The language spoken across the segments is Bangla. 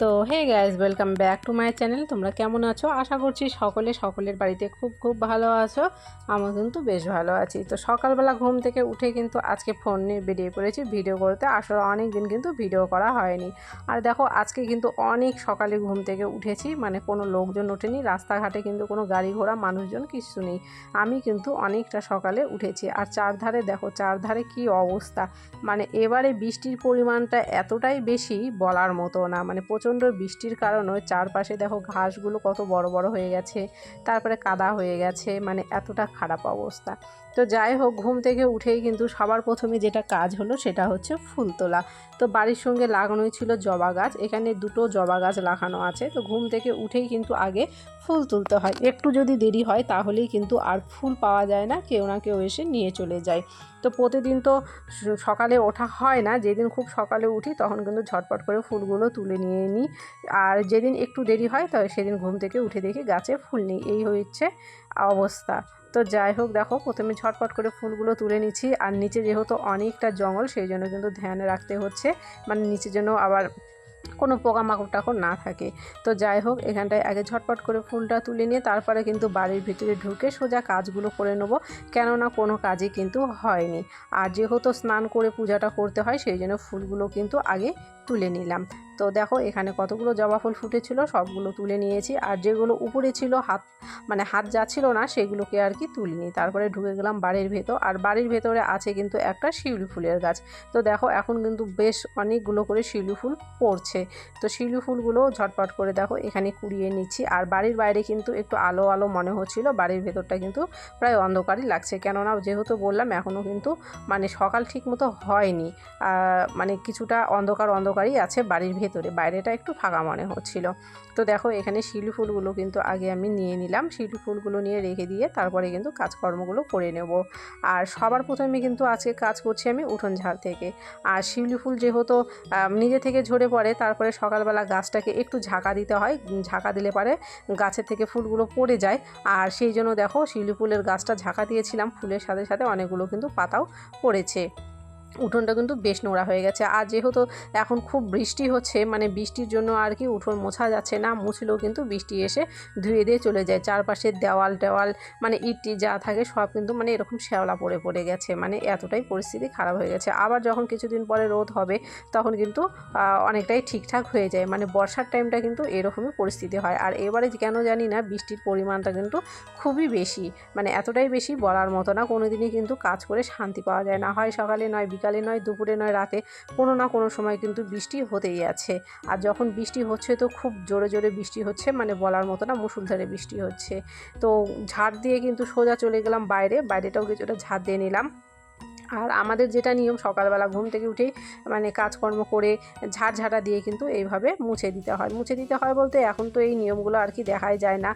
তো hey guys welcome back to my channel তোমরা কেমন আছো? আশা করছি সকলে সকলের বাড়িতে খুব খুব ভালো আছো। আমার কিন্তু বেশ ভালো আছি। তো, সকালবেলা ঘুম থেকে উঠে কিন্তু আজকে ফোন নিয়ে বেরিয়ে পড়েছি ভিডিও করতে। আসলে অনেক দিন কিন্তু ভিডিও করা হয়নি। আর দেখো, আজকে কিন্তু অনেক সকালে ঘুম থেকে উঠেছি। মানে কোনো লোকজন ওঠেনি। রাস্তাঘাটে কিন্তু কোনো গাড়ি ঘোড়া মানুষজন কিছু নেই। আমি কিন্তু অনেকটা সকালে উঠেছি। আর চারধারে দেখো, চারধারে কি অবস্থা। মানে এবারে বৃষ্টির পরিমাণটা এতটাই বেশি বলার মতো না। মানে প্রচণ্ড বৃষ্টির কারণে চারপাশে দেখো ঘাসগুলো কত বড় বড় হয়ে গেছে, তারপরে কাদা হয়ে গেছে মানে এতটা খারাপ অবস্থা। তো যাই হোক, ঘুম থেকে উঠেই কিন্তু সবার প্রথমে যেটা কাজ হলো সেটা হচ্ছে ফুল তোলা। তো বাড়ির সঙ্গে লাগানোই ছিল জবা গাছ, এখানে দুটো জবা গাছ লাগানো আছে। তো ঘুম থেকে উঠেই কিন্তু আগে ফুল তুলতে হয়। একটু যদি দেরি হয় তাহলেই কিন্তু আর ফুল পাওয়া যায় না, কেউ না কেউ এসে নিয়ে চলে যায়। তো প্রতিদিন তো সকালে ওঠা হয় না, যেদিন খুব সকালে উঠি তখন কিন্তু ঝটপট করে ফুলগুলো তুলে নিয়ে নিই। আর যেদিন একটু দেরি হয় তো সেদিন ঘুম থেকে উঠে দেখি গাছে ফুল নেই। এই হচ্ছে অবস্থা। তো যাই হোক, দেখো, প্রথমে ঝটপট করে ফুলগুলো তুলে নিচ্ছি। আর নিচে যেহেতু অনেকটা জঙ্গল, সেই জন্য কিন্তু ধ্যান রাখতে হচ্ছে। মানে নিচে যেন আবার কোনো পোকামাকড় টাকড় না থাকে। তো যাই হোক, এখানটায় আগে ঝটপট করে ফুলটা তুলে নিয়ে তারপরে কিন্তু বাড়ির ভিতরে ঢুকে সোজা কাজগুলো করে নেব। কেননা কোনো কাজই কিন্তু হয়নি। আর যেহেতু স্নান করে পূজাটা করতে হয়, সেই জন্য ফুলগুলো কিন্তু আগে তুলে নিলাম। তো দেখো, এখানে কতগুলো জবা ফুল ফুটেছিল, সবগুলো তুলে নিয়েছি। আর যেগুলো উপরে ছিল, হাত মানে হাত যাচ্ছিল না, সেগুলোকে আর কি তুলিনি। তারপরে ঢুকে গেলাম বাড়ির ভেতর। আর বাড়ির ভেতরে আছে কিন্তু একটা শিউলি ফুলের গাছ। তো দেখো, এখন কিন্তু বেশ অনেকগুলো করে শিউলি ফুল পড়ছে। তো শিউলি ফুলগুলো ঝটপট করে দেখো, এখানে কুড়িয়ে নিচ্ছি। আর বাড়ির বাইরে কিন্তু একটু আলো আলো মনে হচ্ছিল। বাড়ির ভেতরটা কিন্তু প্রায় অন্ধকারই লাগছে। কেননা, যেহেতু বললাম এখনও কিন্তু মানে সকাল ঠিক মতো হয়নি মানে কিছুটা অন্ধকার, অন্ধকারই আছে বাড়ির ভেতরে। বাইরেটা একটু ফাঁকা মনে হচ্ছিল। তো দেখো, এখানে শিউলি ফুলগুলো কিন্তু আগে আমি নিয়ে নিলাম। শিউলি ফুলগুলো নিয়ে রেখে দিয়ে তারপরে কিন্তু কাজকর্মগুলো করে নেব। আর সবার প্রথমে কিন্তু আজকে কাজ করছি আমি উঠোন ঝাড় থেকে। আর শিউলি ফুল যেহেতু নিজে থেকে ঝরে পড়ে, তারপরে সকালবেলা গাছটাকে একটু ঝাঁকা দিতে হয়। ঝাঁকা দিলে পারে গাছের থেকে ফুলগুলো পড়ে যায়। আর সেই জন্য দেখো শিউলি ফুলের গাছটা ঝাঁকা দিয়েছিলাম। ফুলের সাথে সাথে অনেকগুলো কিন্তু পাতাও পড়েছে। উঠোনটা কিন্তু বেশ নোংরা হয়ে গেছে। আর যেহেতু এখন খুব বৃষ্টি হচ্ছে মানে বৃষ্টির জন্য আর কি উঠোন মোছা যাচ্ছে না, মুছলেও কিন্তু বৃষ্টি এসে ধুয়ে দিয়ে চলে যায়। চারপাশের দেওয়াল টেওয়াল মানে ইটটি যা থাকে সব কিন্তু মানে এরকম শ্যাওলা পড়ে পড়ে গেছে মানে এতটাই পরিস্থিতি খারাপ হয়ে গেছে। আবার যখন কিছুদিন পরে রোদ হবে, তখন কিন্তু অনেকটাই ঠিকঠাক হয়ে যায় মানে বর্ষার টাইমটা কিন্তু এরকমই পরিস্থিতি হয়। আর এবারে কেন জানি না, বৃষ্টির পরিমাণটা কিন্তু খুবই বেশি মানে এতটাই বেশি বলার মতো না কোনো দিনই কিন্তু কাজ করে শান্তি পাওয়া যায় না। হয় সকালে নয় বিকালে নয়, দুপুরে নয়, রাতে কোনো না কোনো সময় কিন্তু বৃষ্টি হতেই আছে। আর যখন বৃষ্টি হচ্ছে তো খুব জোরে জোরে বৃষ্টি হচ্ছে মানে বলার মতো না মুসুলধারে বৃষ্টি হচ্ছে। তো ঝাড় দিয়ে কিন্তু সোজা চলে গেলাম বাইরে, বাইরেটাও কিছুটা ঝাড় দিয়ে নিলাম। আর আমাদের যেটা নিয়ম, সকালবেলা ঘুম থেকে উঠেই মানে কাজকর্ম করে ঝাড় ঝাঁটা দিয়ে কিন্তু এইভাবে মুছে দিতে হয়। মুছে দিতে হয় বলতে এখন তো এই নিয়মগুলো আর কি দেখাই যায় না।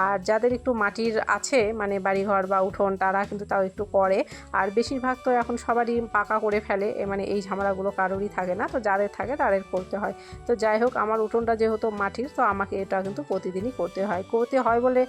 আর যাদের একটু মাটির আছে মানে বাড়িঘর বা উঠোন, তারা কিন্তু তাও একটু করে। আর বেশিরভাগ তো এখন সবারই পাকা করে ফেলে মানে এই ঝামেলাগুলো কারোরই থাকে না। তো যাদের থাকে তাদের করতে হয়। তো যাই হোক, আমার উঠোনটা যেহেতু মাটির, তো আমাকে এটা কিন্তু প্রতিদিনই করতে হয়। করতে হয় বলে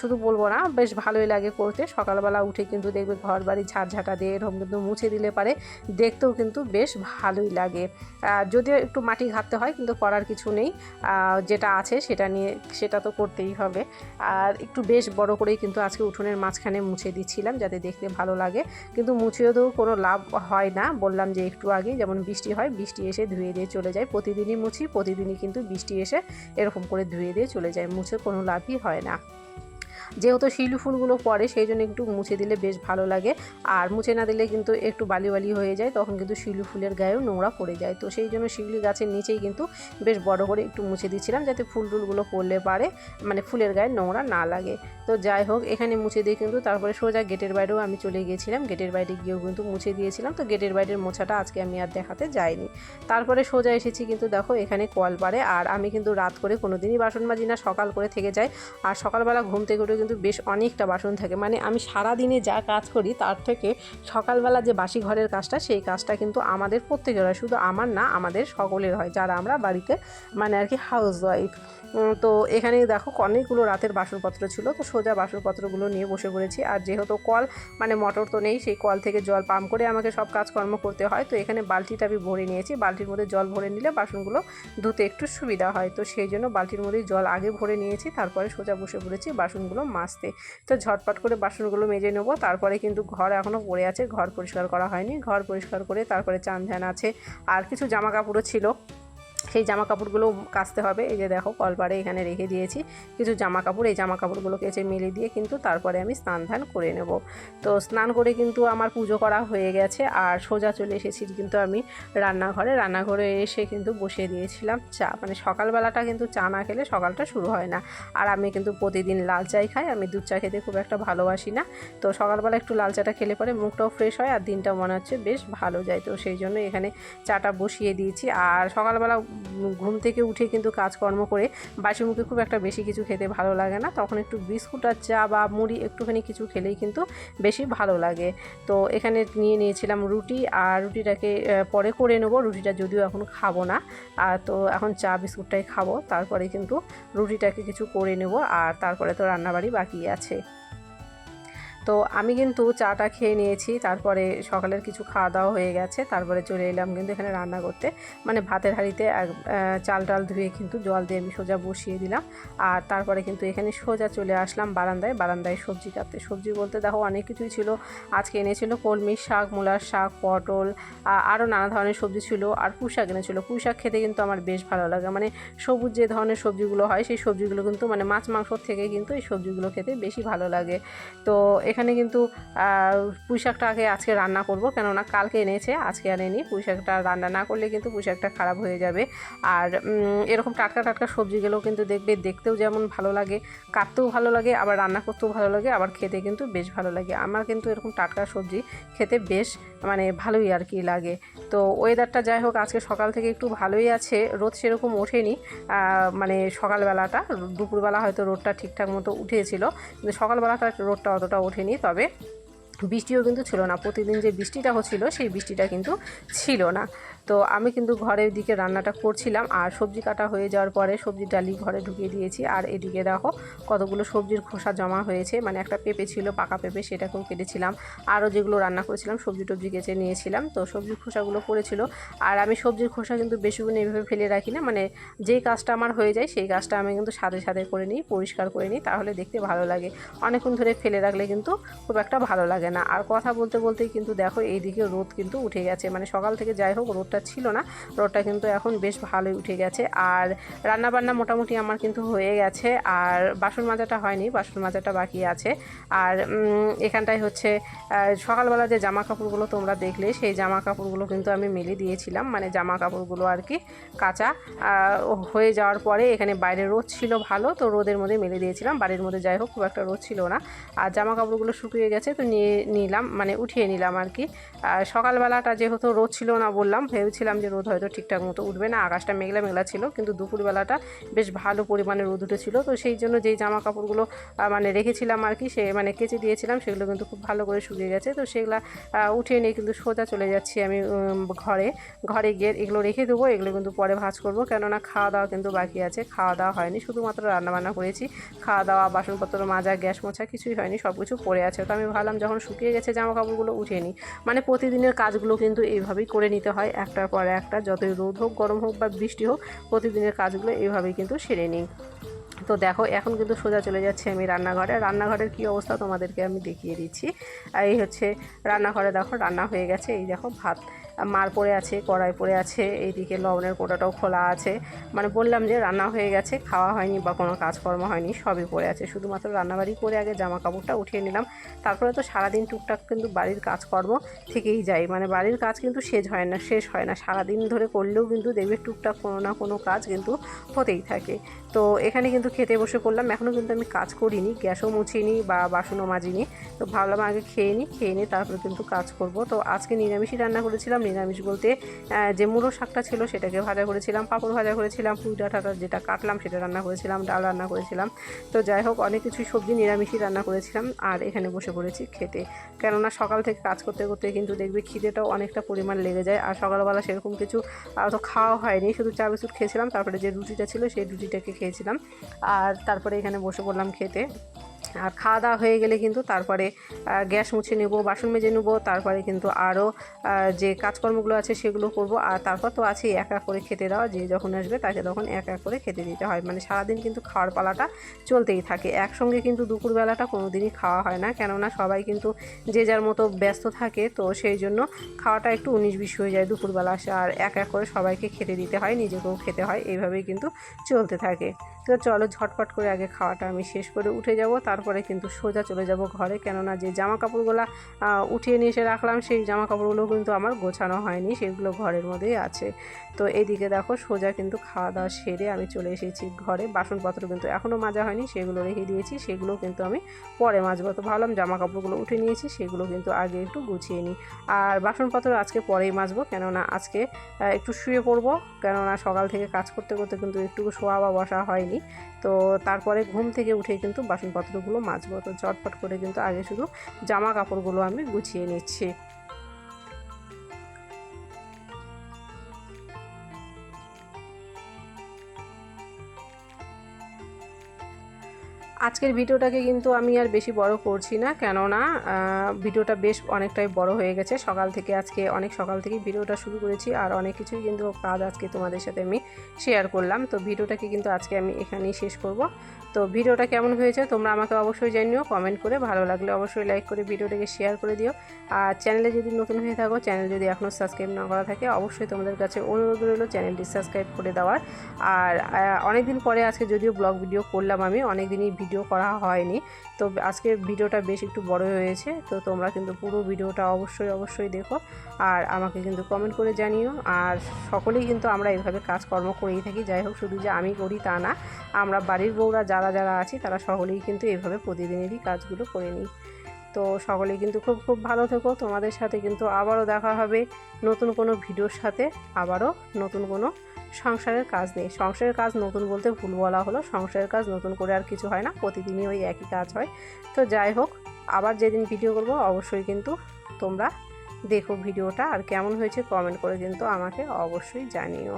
শুধু বলব না, বেশ ভালোই লাগে করতে। সকালবেলা উঠে কিন্তু দেখবে ঘর বাড়ি ঝাড় ঝাঁটা দিয়ে, এরকম কিন্তু মুছে দিলে পারে। দেখতেও কিন্তু বেশ ভালোই লাগে। যদিও একটু মাটি ঘাটতে হয়, কিন্তু করার কিছু নেই। যেটা আছে সেটা নিয়ে, সেটা তো করতেই হবে। আর একটু বেশ বড় করেই কিন্তু আজকে উঠোনের মাঝখানে মুছে দিচ্ছিলাম, যাতে দেখতে ভালো লাগে। কিন্তু মুছেও তো কোনো লাভ হয় না। বললাম যে একটু আগে, যেমন বৃষ্টি হয়, বৃষ্টি এসে ধুয়ে দিয়ে চলে যায়। প্রতিদিনই মুছি, প্রতিদিনই কিন্তু বৃষ্টি এসে এরকম করে ধুয়ে দিয়ে চলে যায়। মুছে কোনো লাভই হয় না। যেহেতু শিলু ফুলগুলো পড়ে সেই জন্য একটু মুছে দিলে বেশ ভালো লাগে। আর মুছে না দিলে কিন্তু একটু বালি বালি হয়ে যায়, তখন কিন্তু শিলু ফুলের গায়েও নোংরা পড়ে যায়। তো সেই জন্য শিউলি গাছের নিচেই কিন্তু বেশ বড় করে একটু মুছে দিচ্ছিলাম যাতে ফুল টুলগুলো পড়লে পারে মানে ফুলের গায়ে নোংরা না লাগে। তো যাই হোক, এখানে মুছে দিয়ে কিন্তু তারপরে সোজা গেটের বাইরেও আমি চলে গিয়েছিলাম। গেটের বাইরে গিয়েও কিন্তু মুছে দিয়েছিলাম। তো গেটের বাইরের মোছাটা আজকে আমি আর দেখাতে যাইনি। তারপরে সোজা এসেছি কিন্তু দেখো, এখানে কল পারে আর আমি কিন্তু রাত করে কোনো দিনই বাসন মাজি না, সকাল করে থেকে যাই। আর সকালবেলা ঘুম থেকে উঠে কিন্তু বেশ অনেকটা বাসন থাকে। মানে আমি সারা দিনে যা কাজ করি, তার থেকে সকালবেলা যে বাসি ঘরের কাজটা, সেই কাজটা কিন্তু আমাদের প্রত্যেকের হয়। শুধু আমার না, আমাদের সকলের হয়। যারা আমরা বাড়িতে মানে আর কি হাউস ওয়াইফ তো এখানে দেখো অনেকগুলো রাতের বাসনপত্র ছিল। তো সোজা বাসনপত্রগুলো নিয়ে বসে পড়েছি। আর যেহেতু কল মানে মোটর তো নেই, সেই কল থেকে জল পাম্প করে আমাকে সব কাজকর্ম করতে হয়। তো এখানে বালতিটা আমি ভরে নিয়েছি। বালতির মধ্যে জল ভরে নিলে বাসনগুলো ধুতে একটু সুবিধা হয়। তো সেই জন্য বালতির মধ্যে জল আগে ভরে নিয়েছি। তারপরে সোজা বসে পড়েছি। বাসনগুলো মাজতে তো ঝটপট করে বাসনগুলো মেজে নেব। তারপরে কিন্তু ঘর এখনও পড়ে আছে, ঘর পরিষ্কার করা হয়নি। ঘর পরিষ্কার করে তারপরে চান ধ্যান আছে। আর কিছু জামা কাপড়ও ছিল। সেই জামা কাপড়গুলো কাচতে হবে। এই যে দেখো, কলপারে এখানে রেখে দিয়েছি কিছু জামা কাপড় এই জামা কাপড়গুলো কেচে মেলে দিয়ে কিন্তু তারপরে আমি স্নান ধান করে নেব। তো স্নান করে কিন্তু আমার পুজো করা হয়ে গেছে আর সোজা চলে এসেছি কিন্তু আমি রান্নাঘরে। রান্নাঘরে এসে কিন্তু বসিয়ে দিয়েছিলাম চা। মানে সকালবেলাটা কিন্তু চা না খেলে সকালটা শুরু হয় না। আর আমি কিন্তু প্রতিদিন লাল চাই খাই। আমি দুধ চা খেতে খুব একটা ভালোবাসি না। তো সকালবেলা একটু লাল চাটা খেলে পরে মুখটাও ফ্রেশ হয় আর দিনটা মনে হচ্ছে বেশ ভালো যায়। তো সেই জন্য এখানে চাটা বসিয়ে দিয়েছি। আর সকালবেলা ঘুম থেকে উঠে কিন্তু কাজকর্ম করে বাসি মুখে খুব একটা বেশি কিছু খেতে ভালো লাগে না। তখন একটু বিস্কুট আর চা বা মুড়ি একটুখানি কিছু খেলেই কিন্তু বেশি ভালো লাগে। তো এখানে নিয়ে নিয়েছিলাম রুটি আর রুটিটাকে পরে করে নেব। রুটিটা যদিও এখন খাব না। আর তো এখন চা বিস্কুটটাই খাব। তারপরে কিন্তু রুটিটাকে কিছু করে নেব। আর তারপরে তো রান্নাবাড়ি বাকি আছে। তো আমি কিন্তু চাটা খেয়ে নিয়েছি, তারপরে সকালের কিছু খাওয়া দাওয়া হয়ে গেছে, তারপরে চলে এলাম কিন্তু এখানে রান্না করতে। মানে ভাতের হাঁড়িতে চাল টাল ধুয়ে কিন্তু জল দিয়ে আমি সোজা বসিয়ে দিলাম। আর তারপরে কিন্তু এখানে সোজা চলে আসলাম বারান্দায় বারান্দায় সবজি কাটতে। সবজি বলতে দেখো অনেক কিছুই ছিল। আজকে এনেছিল কলমির শাক, মূলার শাক, পটল আরও নানা ধরনের সবজি ছিল আর পুঁই শাক এনেছিল। পুঁই শাক খেতে কিন্তু আমার বেশ ভালো লাগে। মানে সবুজ যে ধরনের সবজিগুলো হয়, সেই সবজিগুলো কিন্তু মানে মাছ মাংসর থেকে কিন্তু এই সবজিগুলো খেতে বেশি ভালো লাগে। তো এখানে কিন্তু পুঁই শাকটা আগে আজকে রান্না করব। কেননা কালকে এনেছে, আজকে আনেনি পুঁই শাকটা রান্না না করলে কিন্তু পুঁই শাকটা খারাপ হয়ে যাবে। আর এরকম টাটকা টাটকা সবজিগুলো কিন্তু দেখবে, দেখতেও যেমন ভালো লাগে, কাটতেও ভালো লাগে, আবার রান্না করতেও ভালো লাগে, আবার খেতে কিন্তু বেশ ভালো লাগে। আমার কিন্তু এরকম টাটকা সবজি খেতে বেশ মানে ভালোই আর কি লাগে। তো ওয়েদারটা যাই হোক, আজকে সকাল থেকে একটু ভালোই আছে। রোদ সেরকম ওঠেনি মানে সকালবেলাটা। দুপুরবেলা হয়তো রোদটা ঠিকঠাক মতো উঠেছিল, কিন্তু সকালবেলাটা রোদটা অতটা ওঠেনি তবে বৃষ্টিও কিন্তু ছিল না। প্রতিদিন যে বৃষ্টিটা হচ্ছিল, সেই বৃষ্টিটা কিন্তু ছিল না। তো আমি কিন্তু ঘরের দিকে রান্নাটা করছিলাম, আর সবজি কাটা হয়ে যাওয়ার পরে সবজি ডালি ঘরে ঢুকিয়ে দিয়েছি। আর এদিকে দেখো কতগুলো সবজির খোসা জমা হয়েছে মানে একটা পেঁপে ছিল, পাকা পেঁপে সেটাকেও কেটেছিলাম। আরও যেগুলো রান্না করেছিলাম, সবজি টবজি কেচে নিয়েছিলাম, তো সবজির খোসাগুলো পড়েছিল। আর আমি সবজির খোসা কিন্তু বেশিগুণ এইভাবে ফেলে রাখি না মানে যেই কাজটা আমার হয়ে যায় সেই কাজটা আমি কিন্তু সাথে সাথে করে নিই, পরিষ্কার করে নিই, তাহলে দেখতে ভালো লাগে। অনেকক্ষণ ধরে ফেলে রাখলে কিন্তু খুব একটা ভালো লাগে না। আর কথা বলতে বলতেই কিন্তু দেখো এইদিকে রোদ কিন্তু উঠে গেছে মানে সকাল থেকে যাই হোক রোদটা ছিল না রোদটা কিন্তু এখন বেশ ভালোই উঠে গেছে। আর রান্না বান্না মোটামুটি আমার কিন্তু হয়ে গেছে, আর বাসন মাজাটা হয়নি, বাসন মাজাটা বাকি আছে। আর এখানটায় হচ্ছে সকালবেলা যে জামা কাপড়গুলো তোমরা দেখলে, সেই জামা কাপড়গুলো কিন্তু আমি মেলে দিয়েছিলাম। মানে জামা কাপড়গুলো আর কি কাঁচা হয়ে যাওয়ার পরে এখানে বাইরে রোদ ছিল ভালো, তো রোদের মধ্যে মেলে দিয়েছিলাম। বাড়ির মধ্যে যাই হোক, খুব একটা রোদ ছিল না। আর জামা কাপড়গুলো শুকিয়ে গেছে, তো নিয়ে নিলাম মানে উঠিয়ে নিলাম আর কি। সকালবেলাটা যেহেতু রোদ ছিল না বললাম ভেবেছিলাম যে রোদ হয়তো ঠিকঠাক মতো উঠবে না, আকাশটা মেঘলা মেঘলা ছিল, কিন্তু দুপুরবেলাটা বেশ ভালো পরিমাণে রোদ উঠেছিল। তো সেই জন্য যেই জামা কাপড়গুলো মানে রেখেছিলাম আর কি, সে মানে কেচে দিয়েছিলাম, সেগুলো কিন্তু খুব ভালো করে শুকিয়ে গেছে। তো সেগুলো উঠিয়ে নিয়ে কিন্তু সোজা চলে যাচ্ছি আমি ঘরে। ঘরে গিয়ে এগুলো রেখে দেবো, এগুলো কিন্তু পরে ভাজ করব। কেননা খাওয়া দাওয়া কিন্তু বাকি আছে, খাওয়া দাওয়া হয়নি, শুধুমাত্র রান্নাবান্না করেছি। খাওয়া দাওয়া, বাসনপত্র মাজা, গ্যাস মোছা, কিছুই হয়নি সব কিছু পড়ে আছে। তো আমি ভাবলাম যখন শুকিয়ে গেছে জামা কাপড়গুলো উঠিয়ে নিই। মানে প্রতিদিনের কাজগুলো কিন্তু এইভাবেই করে নিতে হয়। একটার পর একটা, যতই রোদ হোক, গরম হোক বা বৃষ্টি হোক, প্রতিদিনের কাজগুলো এইভাবেই কিন্তু সেরে নিই। তো দেখো, এখন কিন্তু সোজা চলে যাচ্ছে আমি রান্নাঘরে। রান্নাঘরের কি অবস্থা তোমাদেরকে আমি দেখিয়ে দিচ্ছি। আর এই হচ্ছে রান্নাঘরে দেখো, রান্না হয়ে গেছে। এই দেখো ভাত মার পড়ে আছে, কড়াই পড়ে আছে, এইদিকে লবণের কোটাটাও খোলা আছে। মানে বললাম যে রান্না হয়ে গেছে, খাওয়া হয়নি বা কোনো কাজকর্ম হয়নি, সবই পড়ে আছে। শুধুমাত্র রান্নাবাড়ি করে আগে জামা কাপড়টা উঠিয়ে নিলাম। তারপরে তো সারাদিন টুকটাক কিন্তু বাড়ির কাজকর্ম থেকেই যায়। মানে বাড়ির কাজ কিন্তু শেষ হয় না, শেষ হয় না। সারাদিন ধরে করলেও কিন্তু দেখবে টুকটাক কোনো না কোনো কাজ কিন্তু হতেই থাকে। তো এখানে কিন্তু খেতে বসে করলাম এখনও কিন্তু আমি কাজ করিনি, গ্যাসও মুছিনি বা বাসনও মাজিনি। তো ভাবলাম আগে খেয়ে নিই খেয়ে নিই তারপরে কিন্তু কাজ করব। তো আজকে নিরামিষই রান্না করেছিলাম নিরামিষ বলতে যে মুড়ো শাকটা ছিল সেটাকে ভাজা করেছিলাম, পাঁপড় ভাজা করেছিলাম, পুঁই ডাঁটাটা যেটা কাটলাম সেটা রান্না করেছিলাম, ডাল রান্না করেছিলাম। তো যাই হোক, অনেক কিছুই সবজি নিরামিষই রান্না করেছিলাম আর এখানে বসে পড়েছি খেতে। কেননা সকাল থেকে কাজ করতে করতে কিন্তু দেখবে খিদেটাও অনেকটা পরিমাণ লেগে যায় আর সকালবেলা সেরকম কিছু তো খাওয়া হয়নি। শুধু চা বিস্কুট খেয়েছিলাম, তারপরে যে রুটিটা ছিল সেই রুটিটাকে খেয়েছিলাম। আর তারপরে এখানে বসে পড়লাম খেতে। আর খাওয়া দাওয়া হয়ে গেলে কিন্তু তারপরে গ্যাস মুছে নেব, বাসন মেজে নেব, তারপরে কিন্তু আরও যে কাজকর্মগুলো আছে সেগুলো করব। আর তারপর তো আছে এক এক করে খেতে দেওয়া, যে যখন আসবে তাকে তখন এক এক করে খেতে দিতে হয়। মানে সারাদিন কিন্তু খাওয়ার পালাটা চলতেই থাকে। একসঙ্গে কিন্তু দুপুরবেলাটা কোনো দিনই খাওয়া হয় না। কেননা সবাই কিন্তু যে যার মতো ব্যস্ত থাকে, তো সেই জন্য খাওয়াটা একটু উনিশ বিশ হয়ে যায় দুপুরবেলা আর এক এক করে সবাইকে খেতে দিতে হয়, নিজেকেও খেতে হয়। এইভাবেই কিন্তু চলতে থাকে। তো চলো ঝটপট করে আগে খাওয়াটা আমি শেষ করে উঠে যাব। তারপরে কিন্তু সোজা চলে যাব ঘরে। কেননা যে জামা কাপড়গুলো উঠিয়ে নিয়ে এসে রাখলাম, সেই জামা কাপড়গুলো কিন্তু আমার গোছানো হয়নি, সেগুলো ঘরের মধ্যেই আছে। তো এদিকে দেখো, সোজা কিন্তু খাওয়া দাওয়া সেরে আমি চলে এসেছি ঘরে। বাসনপত্র কিন্তু এখনও মাজা হয়নি, সেগুলো রেখে দিয়েছি সেগুলো কিন্তু আমি পরে মাজবো। তো ভাবলাম জামা কাপড়গুলো উঠে নিয়েছি, সেগুলো কিন্তু আগে একটু গুছিয়ে নিই। আর বাসনপত্র আজকে পরেই মাজবো, কেননা আজকে একটু শুয়ে পড়ব। কেননা সকাল থেকে কাজ করতে করতে কিন্তু একটু শোয়া বা বসা হয়নি। তো তারপরে ঘুম থেকে উঠে কিন্তু বাসনপত্রগুলো মাজবো তো চটপট করে কিন্তু আগে শুধু জামা কাপড়গুলো আমি গুছিয়ে নিচ্ছি। আজকের ভিডিওটাকে কিন্তু আমি আর বেশি বড় করছি না, কেননা ভিডিওটা বেশ অনেকটাই বড় হয়ে গেছে। সকাল থেকে আজকে, অনেক সকাল থেকে ভিডিওটা শুরু করেছি আর অনেক কিছুই কিন্তু কাজ আজকে তোমাদের সাথে আমি শেয়ার করলাম। তো ভিডিওটাকে কিন্তু আজকে আমি এখানেই শেষ করব। তো ভিডিওটা কেমন হয়েছে তোমরা আমাকে অবশ্যই জানিও কমেন্ট করে। ভালো লাগলে অবশ্যই লাইক করে ভিডিওটাকে শেয়ার করে দিও। আর চ্যানেলে যদি নতুন হয়ে থাকো চ্যানেল যদি এখনও সাবস্ক্রাইব না করা থাকে, অবশ্যই তোমাদের কাছে অনুরোধ রইল চ্যানেলটি সাবস্ক্রাইব করে দেওয়ার। আর অনেক দিন পরে আজকে যদিও ব্লগ ভিডিও করলাম আমি অনেক দিনই ভিডিও করা হয়নি। তো আজকে ভিডিওটা বেশ একটু বড় হয়েছে। তো তোমরা কিন্তু পুরো ভিডিওটা অবশ্যই অবশ্যই দেখো। আর আমাকে কিন্তু কমেন্ট করে জানিও। আর সকলেই কিন্তু আমরা এভাবে কাজকর্ম করেই থাকি। যাই হোক, শুধু যে আমি করি তা না। আমরা বাড়ির বউরা যারা যারা আছি, তারা সকলেই কিন্তু এভাবে প্রতিদিনেরই কাজগুলো করে নিই। তো সকলেই কিন্তু খুব খুব ভালো থেকো। তোমাদের সাথে কিন্তু আবারও দেখা হবে নতুন কোনো ভিডিওর সাথে। আবারও নতুন কোনো সংসারের কাজ নেই। সংসারের কাজ নতুন বলতে ভুল বলা হলো। সংসারের কাজ নতুন করে আর কিছু হয় না। প্রতিদিনই ওই একই কাজ হয়। তো যাই হোক, আবার যেদিন ভিডিও করব, অবশ্যই কিন্তু তোমরা দেখো ভিডিওটা। আর কেমন হয়েছে কমেন্ট করে কিন্তু আমাকে অবশ্যই জানিও।